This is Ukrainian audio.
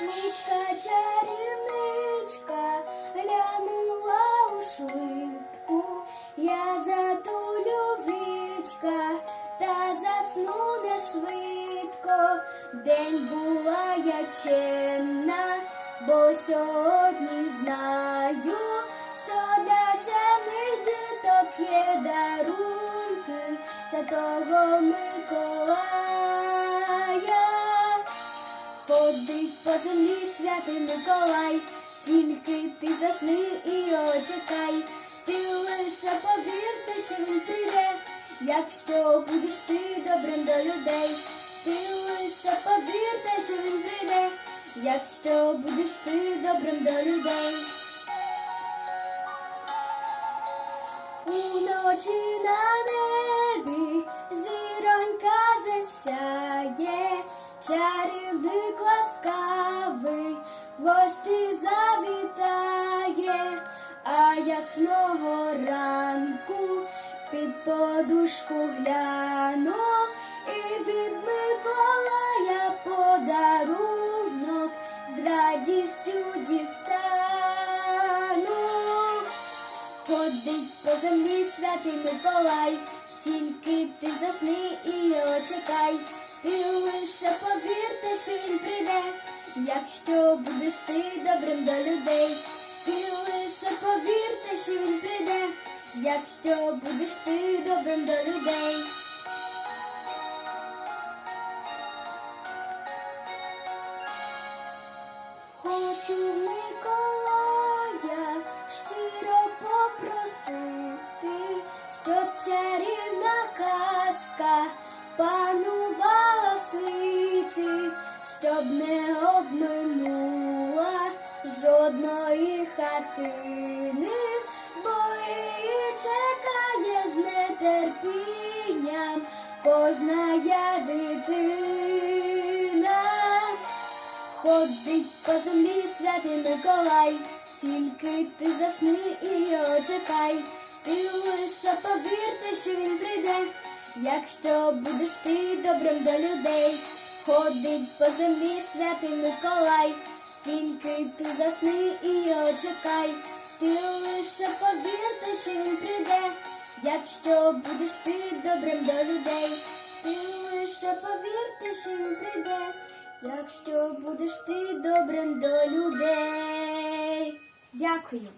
Нічка чарівничка глянула у шибку, я затулю вічка та засну не швидко. День була я чемна, бо сьогодні знаю, що для чемних діток є дарунки Святого Миколая. Ходить по землі святий Миколай, тільки ти засни і очекай, ти лише повірте, що він прийде, якщо будеш ти добрим до людей, ти лише повірте, що він прийде, якщо будеш ти добрим до людей. Уночі на небі зіронька засяє, чарівник ласкавий, гості завітає, а ясного ранку під подушку гляну і від Миколая подарунок з радістю дістану. Ходить по землі святий Миколай, тільки ти засни і очекай, ти лише що він прийде, якщо будеш ти добрим до людей, ти лише повірте, що він прийде, якщо будеш ти добрим до людей. Хочу Миколая щиро попросити, щоб чарівна казка щоб не обминула жодної хатини, бо її чекає з нетерпінням кожна дитина. Ходить по землі святий Миколай, тільки ти засни і очекай, ти лише повірте, що він прийде, якщо будеш ти добрим до людей. Ходить по землі святий Миколай, тільки ти засни і очекай, ти лише повірте, що він прийде, якщо будеш ти добрим до людей. Ти лише повірте, що він прийде. Якщо будеш ти добрим до людей. Дякую.